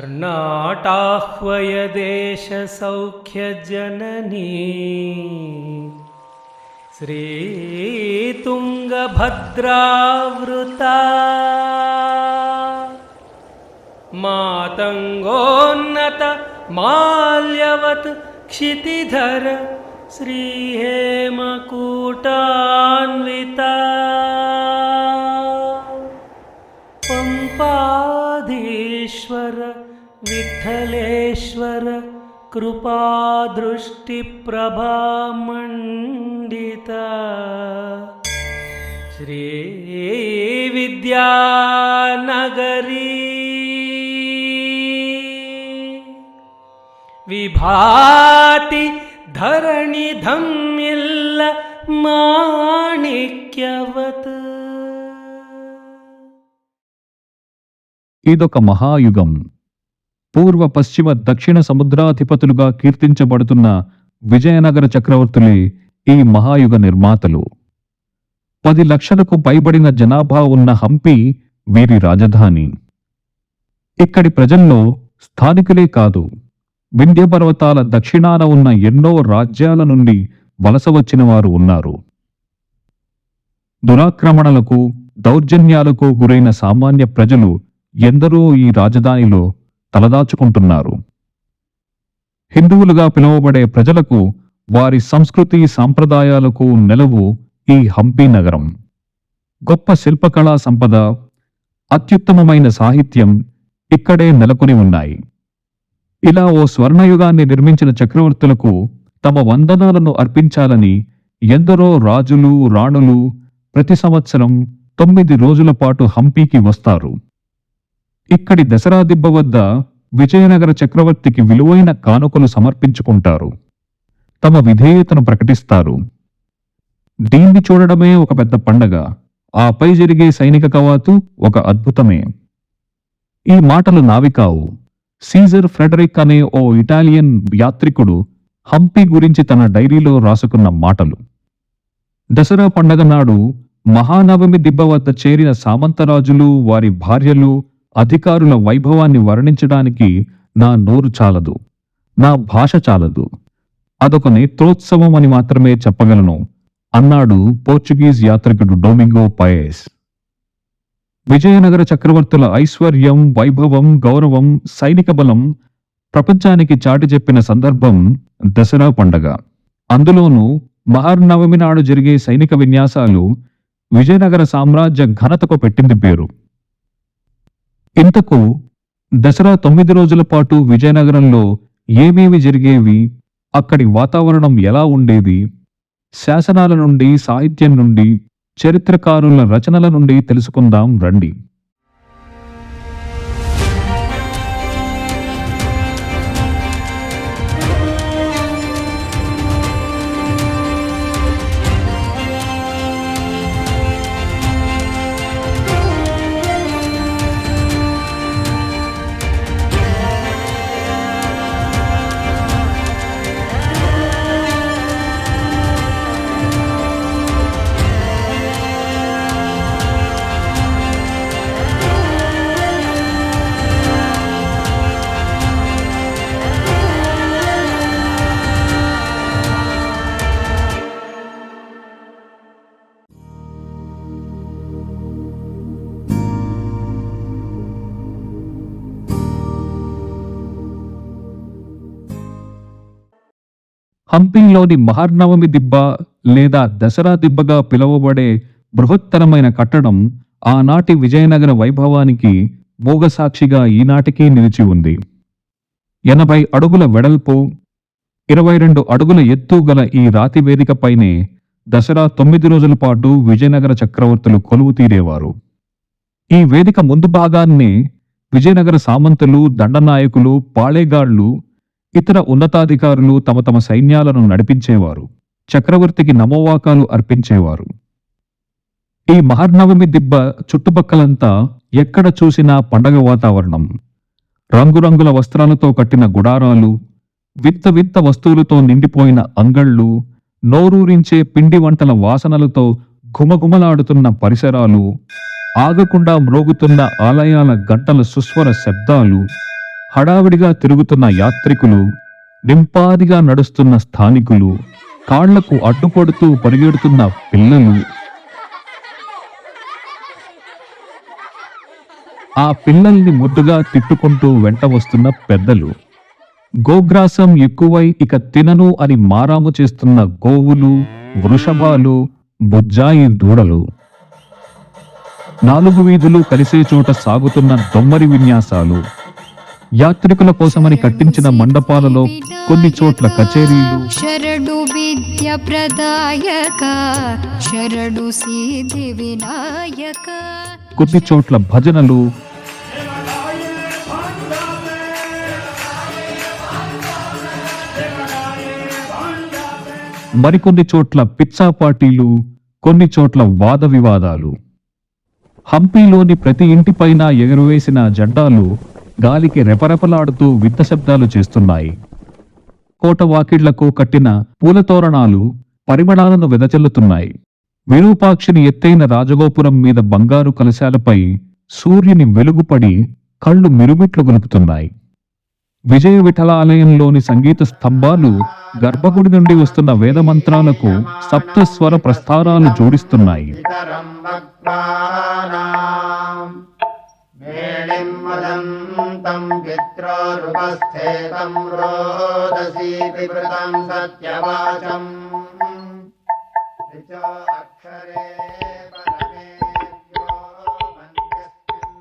कर्णाटाह्वयदेशसौख्यजननी। श्रीतुङ्गभद्रावृता। मातङ्गोन्नत माल्यवत् क्षितिधर श्रीहेमकूटान्विता विठ्ठलेश्वर कृपादृष्टिप्रभामण्डिता श्रीविद्यानगरी विभाति धरणिधम्मिल्ल माणिक्यवत् ఇదొక మహాయుగం పూర్వ పశ్చిమ దక్షిణ సముద్రాధిపతులుగా కీర్తించబడుతున్న విజయనగర చక్రవర్తులే ఈ మహాయుగ నిర్మాతలు. పది లక్షలకు పైబడిన జనాభా ఉన్న హంపి వీరి రాజధాని. ఇక్కడి ప్రజల్లో స్థానికులే కాదు వింధ్య పర్వతాల దక్షిణాన ఉన్న ఎన్నో రాజ్యాల నుండి వలస వచ్చిన వారు ఉన్నారు. దురాక్రమణలకు దౌర్జన్యాలకు గురైన సామాన్య ప్రజలు ఎందరో ఈ రాజధానిలో తలదాచుకుంటున్నారు. హిందువులుగా పిలువబడే ప్రజలకు వారి సంస్కృతి సాంప్రదాయాలకు నెలవు ఈ హంపి నగరం. గొప్ప శిల్పకళా సంపద అత్యుత్తమమైన సాహిత్యం ఇక్కడే నెలకొని ఉన్నాయి. ఇలా ఓ స్వర్ణయుగాన్ని నిర్మించిన చక్రవర్తులకు తమ వందనాలను అర్పించాలని ఎందరో రాజులు రాణులు ప్రతి సంవత్సరం తొమ్మిది రోజుల పాటు హంపీకి వస్తారు. ఇక్కడి దసరా దిబ్బ వద్ద విజయనగర చక్రవర్తికి విలువైన కానుకలు సమర్పించుకుంటారు. తమ విధేయతను ప్రకటిస్తారు. దీన్ని చూడడమే ఒక పెద్ద పండగ. ఆపై జరిగే సైనిక కవాతు ఒక అద్భుతమే. ఈ మాటలు నావి కావు సీజర్ ఫ్రెడరిక్ అనే ఓ ఇటాలియన్ యాత్రికుడు హంపి గురించి తన డైరీలో రాసుకున్న మాటలు. దసరా పండగ నాడు మహానవమి దిబ్బ వద్ద చేరిన సామంతరాజులు వారి భార్యలు అధికారుల వైభవాన్ని వర్ణించడానికి నా నోరు చాలదు నా భాష చాలదు. అదొక నేత్రోత్సవం అని మాత్రమే చెప్పగలను. అన్నాడు పోర్చుగీస్ యాత్రికుడు డొమింగో పయేస్. విజయనగర చక్రవర్తుల ఐశ్వర్యం వైభవం గౌరవం సైనిక బలం ప్రపంచానికి చాటి చెప్పిన సందర్భం దసరా పండగ. అందులోనూ మహర్నవమి నాడు జరిగే సైనిక విన్యాసాలు విజయనగర సామ్రాజ్య ఘనతకు పెట్టింది పేరు. ఇంతకు దసరా తొమ్మిది రోజుల పాటు విజయనగరంలో ఏమేమి జరిగేవి? అక్కడి వాతావరణం ఎలా ఉండేది? శాసనాల నుండి సాహిత్యం నుండి చరిత్రకారుల రచనల నుండి తెలుసుకుందాం రండి. హంపింగ్లోని మహర్నవమి దిబ్బ లేదా దసరా దిబ్బగా పిలువబడే బృహత్తరమైన కట్టడం ఆనాటి విజయనగర వైభవానికి మూగసాక్షిగా ఈనాటికి నిలిచి ఉంది. ఎనభై అడుగుల వెడల్పు ఇరవై రెండు అడుగుల ఎత్తు గల ఈ రాతి వేదికపైనే దసరా తొమ్మిది రోజుల పాటు విజయనగర చక్రవర్తులు కొలువు తీరేవారు. ఈ వేదిక ముందు భాగాన్ని విజయనగర సామంతులు దండనాయకులు పాళేగాళ్ళు ఇతర ఉన్నతాధికారులు తమ తమ సైన్యాలను నడిపించేవారు చక్రవర్తికి నమోవాకాలు అర్పించేవారు. ఈ మహర్నవమి దిబ్బ చుట్టుపక్కలంతా ఎక్కడ చూసినా పండగ వాతావరణం. రంగురంగుల వస్త్రాలతో కట్టిన గుడారాలు వింత వింత వస్తువులతో నిండిపోయిన అంగళ్ళు నోరూరించే పిండి వంటల వాసనలతో ఘుమఘుమలాడుతున్న పరిసరాలు ఆగకుండా మ్రోగుతున్న ఆలయాల గంటల సుస్వర శబ్దాలు హడావిడిగా తిరుగుతున్న యాత్రికులు నింపాదిగా నడుస్తున్న స్థానికులు కాళ్ళకు అడ్డుపడుతూ పరిగెడుతున్న పిల్లలు. ఆ పిల్లల్ని ముద్దుగా తిట్టుకుంటూ వెంట వస్తున్న పెద్దలు. గోగ్రాసం ఎక్కువై ఇక తినను అని మారాము చేస్తున్న గోవులు వృషభాలు బుజ్జాయి దూడలు. నాలుగు వీధులు కలిసే చోట సాగుతున్న దొమ్మరి విన్యాసాలు. యాత్రికుల కోసమని కట్టించిన మండపాలలో కొన్ని చోట్ల కచేరీలు. శరడు విద్య ప్రదాయక శరడు సిద్ధి వినాయక. కొన్ని చోట్ల భజనలు. మరికొన్ని చోట్ల పిచ్చా పార్టీలు కొన్ని చోట్ల వాద వివాదాలు. హంపీలోని ప్రతి ఇంటిపైన ఎగురవేసిన జెండాలు గాలికి రెపరెపలాడుతూ వింత శబ్దాలు చేస్తున్నాయి. కోట వాకిళ్ళకు కట్టిన పూలతోరణాలు పరిమళాలను వెదజల్లుతున్నాయి. విరూపాక్షిని ఎత్తైన రాజగోపురం మీద బంగారు కలశాలపై సూర్యుని వెలుగుపడి కళ్ళు మిరుమిట్లు గొలుపుతున్నాయి. విజయ విఠలాలయంలోని సంగీత స్తంభాలు గర్భగుడి నుండి వస్తున్న వేద మంత్రాలకు సప్తస్వర ప్రస్థారాలు జోడిస్తున్నాయి. ఇతరం వక్మానాం వేణిం వదంతం పిత్రోరుపస్థేతం రోదసీతి కృతం సత్యవాచం ऋचो अक्षरे परमेभ्यो मन्यस्मिन्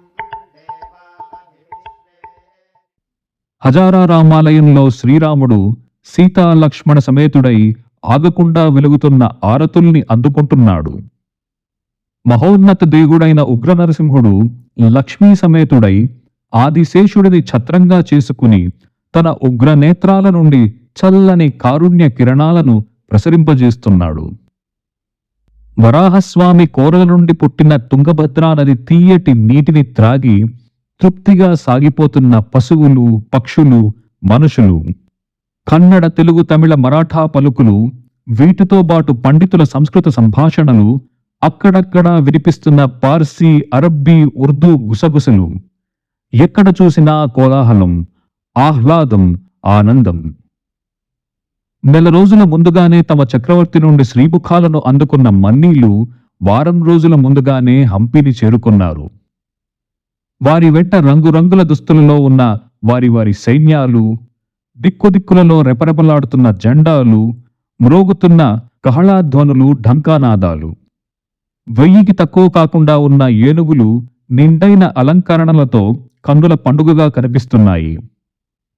देवाभिविश्वे హజారా రామాలయంలో శ్రీరాముడు సీతా లక్ష్మణ సమేతుడై ఆగకుండా వెలుగుతున్న ఆరతుల్ని అందుకుంటున్నాడు మహోన్నత దేవుడైన ఉగ్ర నరసింహుడు లక్ష్మీ సమేతుడై ఆదిశేషుడిని ఛత్రంగా చేసుకుని తన ఉగ్ర నేత్రాల నుండి చల్లని కారుణ్య కిరణాలను ప్రసరింపజేస్తున్నాడు. వరాహస్వామి కోరల నుండి పుట్టిన తుంగభద్రా నది తీయటి నీటిని త్రాగి తృప్తిగా సాగిపోతున్న పశువులు పక్షులు మనుషులు కన్నడ తెలుగు తమిళ మరాఠా పలుకులు వీటితో పాటు పండితుల సంస్కృత సంభాషణలు అక్కడక్కడ వినిపిస్తున్న పార్సీ అరబ్బీ ఉర్దూ గుసగుసలు. ఎక్కడ చూసినా కోలాహలం ఆహ్లాదం ఆనందం. నెల రోజుల ముందుగానే తమ చక్రవర్తి నుండి శ్రీముఖాలను అందుకున్న మన్నీలు వారం రోజుల ముందుగానే హంపిని చేరుకున్నారు. వారి వెంట రంగురంగుల దుస్తులలో ఉన్న వారి వారి సైన్యాలు దిక్కుదిక్కులలో రెపరెపలాడుతున్న జెండాలు మ్రోగుతున్న కహళాధ్వనులు ఢంకానాదాలు. వెయ్యికి తక్కువ కాకుండా ఉన్న ఏనుగులు నిండైన అలంకరణలతో కన్నుల పండుగగా కనిపిస్తున్నాయి.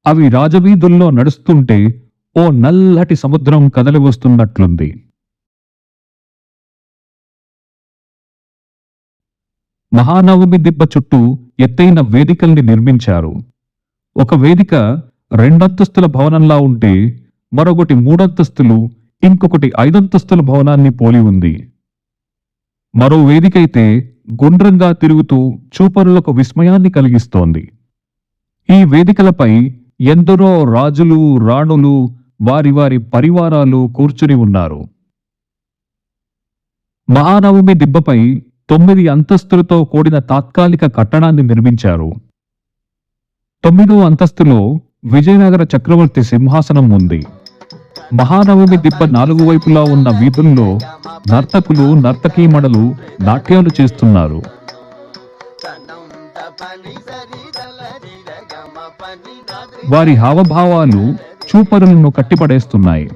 అవి రాజవీధుల్లో నడుస్తుంటే ఓ నల్లటి సముద్రం కదలి వస్తున్నట్లుంది. మహానవమి దిబ్బ చుట్టూ ఎత్తైన వేదికల్ని నిర్మించారు. ఒక వేదిక రెండంతస్తుల భవనంలా ఉంటే మరొకటి మూడంతస్తులు ఇంకొకటి ఐదంతస్తుల భవనాన్ని పోలి ఉంది. మరో వేదికైతే గుండ్రంగా తిరుగుతూ చూపరులకు విస్మయాన్ని కలిగిస్తోంది. ఈ వేదికలపై ఎందరో రాజులు రాణులు వారి వారి పరివారాలు కూర్చుని ఉన్నారు. మహానవమి దిబ్బపై తొమ్మిది అంతస్తులతో కూడిన తాత్కాలిక కట్టడాన్ని నిర్మించారు. తొమ్మిదో అంతస్తులో విజయనగర చక్రవర్తి సింహాసనం ఉంది. మహానవమి దిబ్బ నాలుగు వైపులా ఉన్న వీధుల్లో నర్తకులు నర్తకీమణులు నాట్యాలు చేస్తున్నారు. వారి హావభావాలు చూపరులను కట్టిపడేస్తున్నాయి.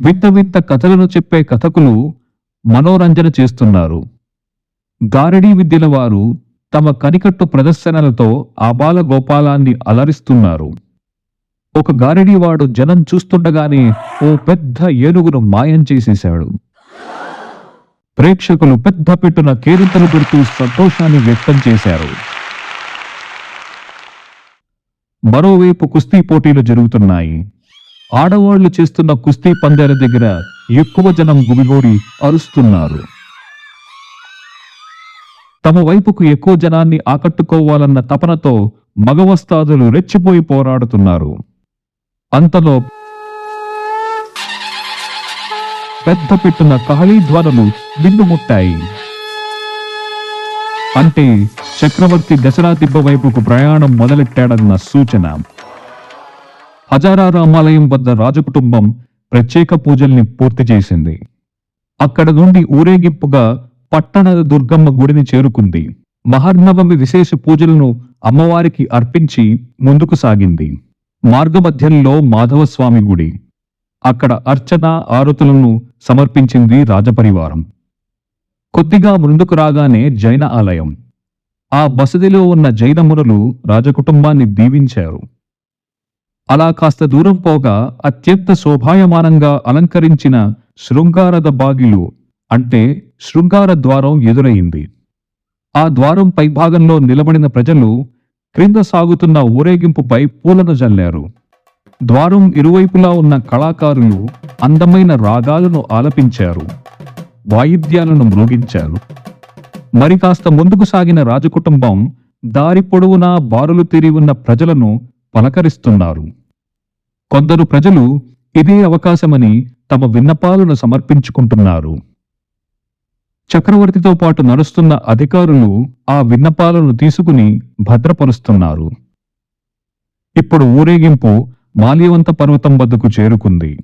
విత్త విత్త కథలను చెప్పే కథకులు మనోరంజన చేస్తున్నారు. గారడీ విద్యల వారు తమ కనికట్టు ప్రదర్శనలతో ఆ గోపాలాన్ని అలరిస్తున్నారు. ఒక గారడీవాడు జనం చూస్తుండగానే ఓ పెద్ద ఏనుగును మాయం చేసేశాడు. ప్రేక్షకులు పెద్ద పెట్టున కేరింతలు పెడుతూ సంతోషాన్ని వ్యక్తం చేశారు. మరోవైపు కుస్తీ పోటీలు జరుగుతున్నాయి. ఆడవాళ్ళు చేస్తున్న కుస్తీ పందాల దగ్గర ఎక్కువ జనం గుమిగూడి అరుస్తున్నారు. తమ వైపుకు ఎక్కువ జనాన్ని ఆకట్టుకోవాలన్న తపనతో మగవస్తాదులు రెచ్చిపోయి పోరాడుతున్నారు. అంతలో పెద్ద పెట్టున కహళీ ధ్వనులు ముట్టాయి. అంటే చక్రవర్తి దసరా దిబ్బ వైపుకు ప్రయాణం మొదలెట్టాడన్న సూచన. హజారా రామాలయం వద్ద రాజకుటుంబం ప్రత్యేక పూజల్ని పూర్తి చేసింది. అక్కడ నుండి ఊరేగింపుగా పట్టణ దుర్గమ్మ గుడిని చేరుకుంది. మహర్నవమి విశేష పూజలను అమ్మవారికి అర్పించి ముందుకు సాగింది. మార్గమధ్యంలో మాధవస్వామి గుడి. అక్కడ అర్చన ఆరుతులను సమర్పించింది రాజపరివారం. కొద్దిగా ముందుకు రాగానే జైన ఆలయం. ఆ బసదిలో ఉన్న జైన మునులు రాజకుటుంబాన్ని దీవించారు. అలా కాస్త దూరం పోగా అత్యంత శోభాయమానంగా అలంకరించిన శృంగారద బాగిలు అంటే శృంగార ద్వారం ఎదురయింది ఆ ద్వారం పైభాగంలో నిలబడిన ప్రజలు క్రింద సాగుతున్న ఊరేగింపుపై పూలను జల్లారు. ద్వారం ఇరువైపులా ఉన్న కళాకారులు అందమైన రాగాలను ఆలపించారు. వాయిద్యాలను మృగించారు. మరి కాస్త ముందుకు సాగిన రాజకుటుంబం దారి పొడవునా బారులు తీరి ఉన్న ప్రజలను పలకరిస్తున్నారు. కొందరు ప్రజలు ఇదే అవకాశమని తమ విన్నపాలను సమర్పించుకుంటున్నారు. చక్రవర్తితో పాటు నడుస్తున్న అధికారులు ఆ విన్నపాలను తీసుకుని భద్రపరుస్తున్నారు. ఇప్పుడు ఊరేగింపు మాల్యవంత పర్వతం వద్దకు చేరుకుంది.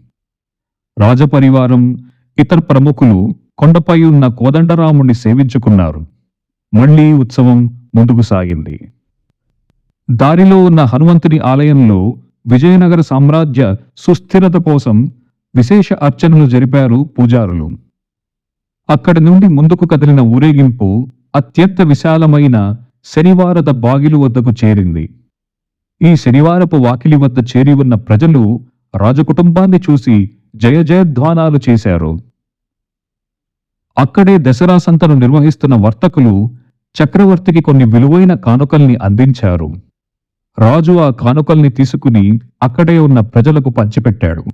రాజపరివారం ఇతర ప్రముఖులు కొండపై ఉన్న కోదండరాముణ్ణి సేవించుకున్నారు. మళ్ళీ ఉత్సవం ముందుకు సాగింది. దారిలో ఉన్న హనుమంతుని ఆలయంలో విజయనగర సామ్రాజ్య సుస్థిరత కోసం విశేష అర్చనలు జరిపారు పూజారులు. అక్కడి నుండి ముందుకు కదిలిన ఊరేగింపు అత్యంత విశాలమైన శనివారద బాగిలు వద్దకు చేరింది. ఈ శనివారపు వాకిలి వద్ద చేరి ఉన్న ప్రజలు రాజకుటుంబాన్ని చూసి జయ జయధ్వానాలు చేశారు. అక్కడే దసరా సంతను నిర్వహిస్తున్న వర్తకులు చక్రవర్తికి కొన్ని విలువైన కానుకల్ని అందించారు. రాజు ఆ కానుకల్ని తీసుకుని అక్కడే ఉన్న ప్రజలకు పంచిపెట్టాడు.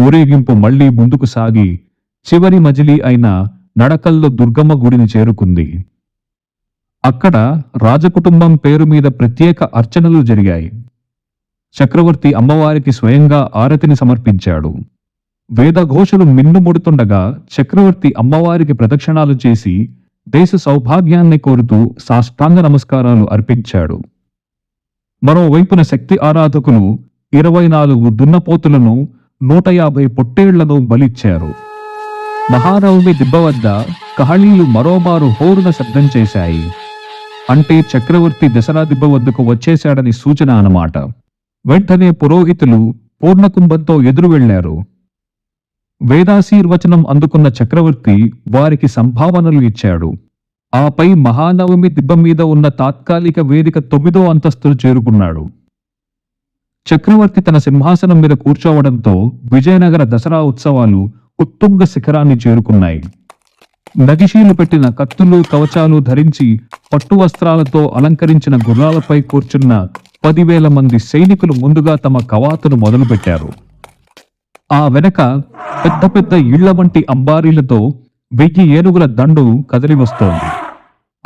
ఊరేగింపు మళ్ళీ ముందుకు సాగి చివరి మజిలీ అయిన నడకల్లో దుర్గమ్మ గుడిని చేరుకుంది. అక్కడ రాజకుటుంబం పేరు మీద ప్రత్యేక అర్చనలు జరిగాయి. చక్రవర్తి అమ్మవారికి స్వయంగా ఆరతిని సమర్పించాడు. వేదఘోషలు మిన్నుముడుతుండగా చక్రవర్తి అమ్మవారికి ప్రదక్షిణాలు చేసి దేశ సౌభాగ్యాన్ని కోరుతూ సాష్టాంగ నమస్కారాలు అర్పించాడు. మరోవైపున శక్తి ఆరాధకులు ఇరవై నాలుగు దున్నపోతులను నూట యాభై పొట్టేళ్ళను బలిచ్చారు. మహానవమి దిబ్బ వద్ద కహళీలు మరోమారు హోరున శబ్దం చేశాయి. అంటే చక్రవర్తి దసరా దిబ్బ వద్దకు వచ్చేశాడని సూచన అన్నమాట. వెంటనే పురోహితులు పూర్ణకుంభంతో ఎదురు వెళ్ళారు వేదాశీర్వచనం అందుకున్న చక్రవర్తి వారికి సంభావనలు ఇచ్చాడు. ఆపై మహానవమి దిబ్బ మీద ఉన్న తాత్కాలిక వేదిక తొమ్మిదో అంతస్తులు చేరుకున్నాడు. చక్రవర్తి తన సింహాసనం మీద కూర్చోవడంతో విజయనగర దసరా ఉత్సవాలు ఉత్తుంగ శిఖరాన్ని చేరుకున్నాయి. నగిషీలు పెట్టిన కత్తులు కవచాలు ధరించి పట్టు వస్త్రాలతో అలంకరించిన గుర్రాలపై కూర్చున్న పదివేల మంది సైనికులు ముందుగా తమ కవాతును మొదలుపెట్టారు. ఆ వెనక పెద్ద పెద్ద ఇళ్ళ వంటి అంబారీలతో వెయ్యి ఏనుగుల దండు కదిలి వస్తోంది.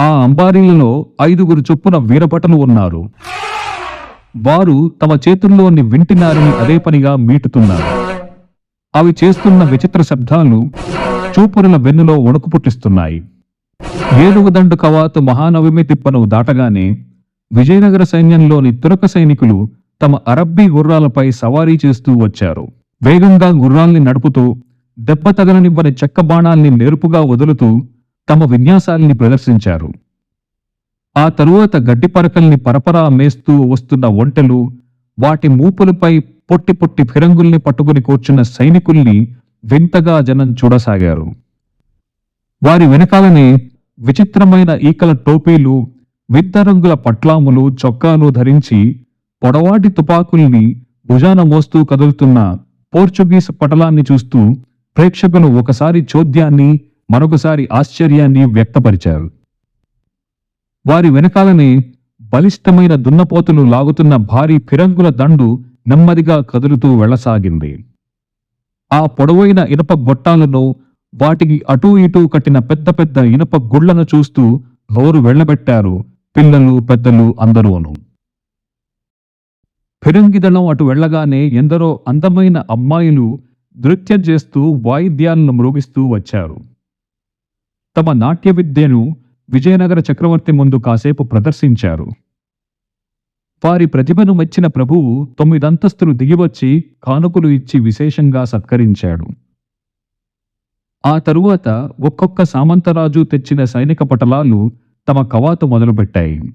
ఆ అంబారీలలో ఐదుగురు చొప్పున వీరభటలు ఉన్నారు. వారు తమ చేతుల్లోని వింటినారిని అదే పనిగా మీటుతున్నారు. అవి చేస్తున్న విచిత్ర శబ్దాలు చూపురుల వెన్నులో వణుకు పుట్టిస్తున్నాయి. ఏనుగు దండు కవాతు మహానవమి తిప్పను దాటగానే విజయనగర సైన్యంలోని తురక సైనికులు తమ అరబ్బీ గుర్రాలపై సవారీ చేస్తూ వచ్చారు. వేగంగా గుర్రాల్ని నడుపుతూ దెబ్బ తగలనివ్వని చెక్క బాణాల్ని నేర్పుగా వదులుతూ తమ విన్యాసాల్ని ప్రదర్శించారు. ఆ తరువాత గడ్డి పరకల్ని పరపరా మేస్తూ వస్తున్న ఒంటెలు వాటి మూపులపై పొట్టి పొట్టి ఫిరంగుల్ని పట్టుకుని కూర్చున్న సైనికుల్ని వింతగా జనం చూడసాగారు. వారి వెనకాలనే విచిత్రమైన ఈకల టోపీలు వింత రంగుల పట్లాములు చొక్కాలు ధరించి పొడవాటి తుపాకుల్ని భుజాన మోస్తూ కదులుతున్న పోర్చుగీస్ పటలాన్ని చూస్తూ ప్రేక్షకులు ఒకసారి చోద్యాన్ని మరొకసారి ఆశ్చర్యాన్ని వ్యక్తపరిచారు. వారి వెనకాలనే బలిష్టమైన దున్నపోతులు లాగుతున్న భారీ ఫిరంగుల దండు నెమ్మదిగా కదులుతూ వెళ్ళసాగింది ఆ పొడవైన ఇనప గొట్టాలను వాటికి అటూ ఇటూ కట్టిన పెద్ద పెద్ద ఇనప గుళ్ళను చూస్తూ నోరు వెళ్ళబెట్టారు పిల్లలు పెద్దలు అందరూను. ఫిరంగిదళం అటు వెళ్ళగానే ఎందరో అందమైన అమ్మాయిలు నృత్యం చేస్తూ వాయిద్యాలను మ్రోగిస్తూ వచ్చారు. తమ నాట్య విద్యను విజయనగర చక్రవర్తి ముందు కాసేపు ప్రదర్శించారు. వారి ప్రతిభను మెచ్చిన ప్రభువు తొమ్మిదంతస్తులు దిగివచ్చి కానుకలు ఇచ్చి విశేషంగా సత్కరించాడు. ఆ తరువాత ఒక్కొక్క సామంతరాజు తెచ్చిన సైనిక పటలాలు తమ కవాతు మొదలుపెట్టాయి.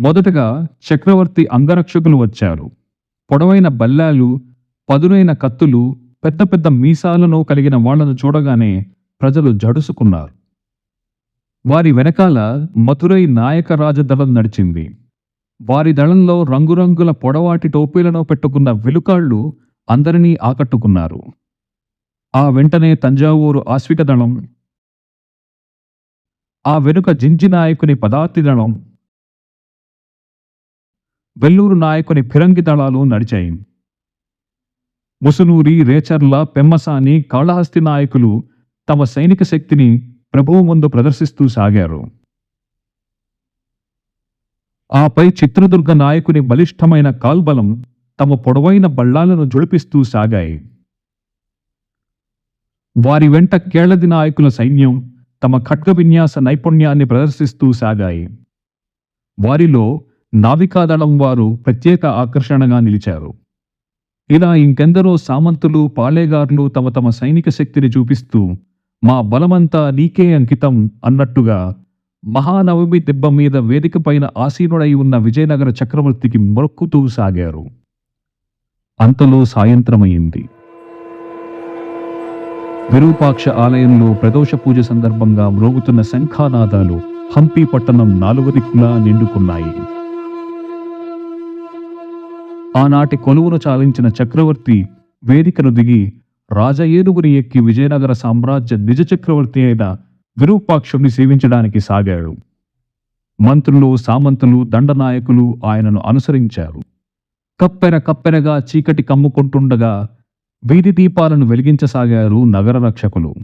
మొదటగా చక్రవర్తి అంగరక్షకులు వచ్చారు. పొడవైన బల్లాలు పదునైన కత్తులు పెద్ద పెద్ద మీసాలను కలిగిన వాళ్ళను చూడగానే ప్రజలు జడుసుకున్నారు. వారి వెనకాల మధురై నాయక రాజదళం నడిచింది. వారి దళంలో రంగురంగుల పొడవాటి టోపీలను పెట్టుకున్న వెలుకాళ్ళు అందరినీ ఆకట్టుకున్నారు. ఆ వెంటనే తంజావూరు ఆశ్విక దళం ఆ వెనుక జింజి నాయకుని పదాతి దళం వెల్లూరు నాయకుని ఫిరంగి దళాలు నడిచాయి. ముసునూరి రేచర్ల పెమ్మసాని కాళహస్తి నాయకులు తమ సైనిక శక్తిని ప్రభువు ముందు ప్రదర్శిస్తూ సాగారు. ఆపై చిత్రదుర్గ నాయకుని బలిష్టమైన కాల్బలం తమ పొడవైన బళ్ళాలను జొడిపిస్తూ సాగాయి. వారి వెంట కేళది నాయకుల సైన్యం తమ ఖడ్గ విన్యాస నైపుణ్యాన్ని ప్రదర్శిస్తూ సాగాయి. వారిలో నావికాదళం వారు ప్రత్యేక ఆకర్షణగా నిలిచారు. ఇలా ఇంకెందరో సామంతులు పాళేగార్లు తమ తమ సైనిక శక్తిని చూపిస్తూ మా బలమంతా నీకే అంకితం అన్నట్టుగా మహానవమి దెబ్బ మీద వేదిక పైన ఆసీనుడై ఉన్న విజయనగర చక్రవర్తికి మొక్కుతూ సాగారు. అంతలో సాయంత్రమయింది విరూపాక్ష ఆలయంలో ప్రదోష పూజ సందర్భంగా మ్రోగుతున్న శంఖానాదాలు హంపి పట్టణం నాలుగు దిక్కులా నిండుకున్నాయి. ఆనాటి కొలువును చాలించిన చక్రవర్తి వేదికను దిగి రాజ ఏనుగుని ఎక్కి విజయనగర సామ్రాజ్య నిజ చక్రవర్తి అయిన విరూపాక్షుని సేవించడానికి సాగాడు. మంత్రులు సామంతులు దండనాయకులు ఆయనను అనుసరించారు. కప్పెర కప్పెరగా చీకటి కమ్ముకుంటుండగా వీధి దీపాలను వెలిగించసాగారు నగర రక్షకులు.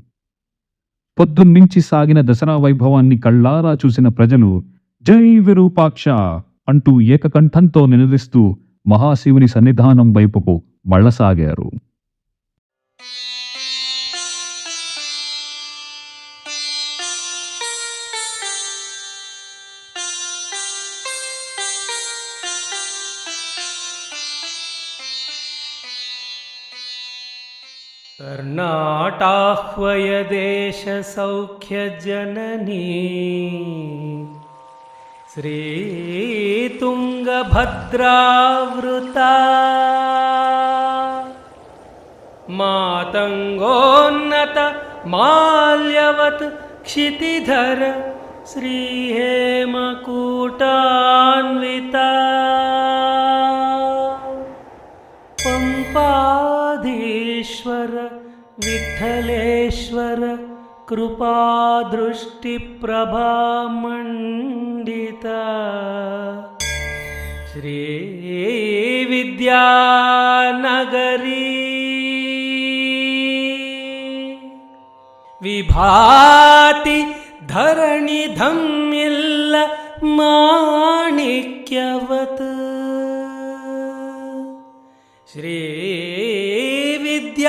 పొద్దున్నుంచి సాగిన దసరా వైభవాన్ని కళ్ళారా చూసిన ప్రజలు జై విరూపాక్ష అంటూ ఏకకంఠంతో నినదిస్తూ మహాశివుని సన్నిధానం వైపుకు మళ్ళసాగారు. कर्णाटाह्वयदेशसौख्यजननी। श्रीतुङ्गभद्रावृता। मातङ्गोन्नत माल्यवत् क्षितिधर श्रीहेमकूटान्विता। पम्पाधीश्वर विठ्ठलेश्वर कृपादृष्टिप्रभामण्डिता श्रीविद्यानगरी विभाति धरणिधम्मिल्ल माणिक्यवत्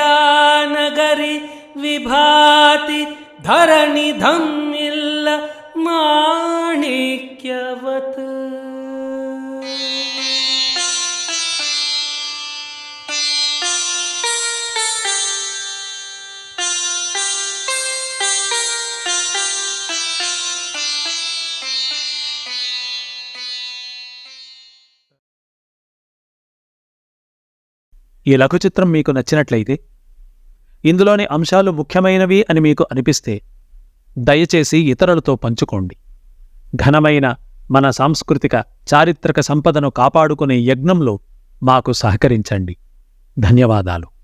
విద్యానగరి విభాతి ధరణి ధమ్మిల్ల మాణిక్యవత్. ఈ లఘు చిత్రం మీకు నచ్చినట్లయితే ఇందులోని అంశాలు ముఖ్యమైనవి అని మీకు అనిపిస్తే దయచేసి ఇతరులతో పంచుకోండి. ఘనమైన మన సాంస్కృతిక చారిత్రక సంపదను కాపాడుకునే యజ్ఞంలో మాకు సహకరించండి. ధన్యవాదాలు.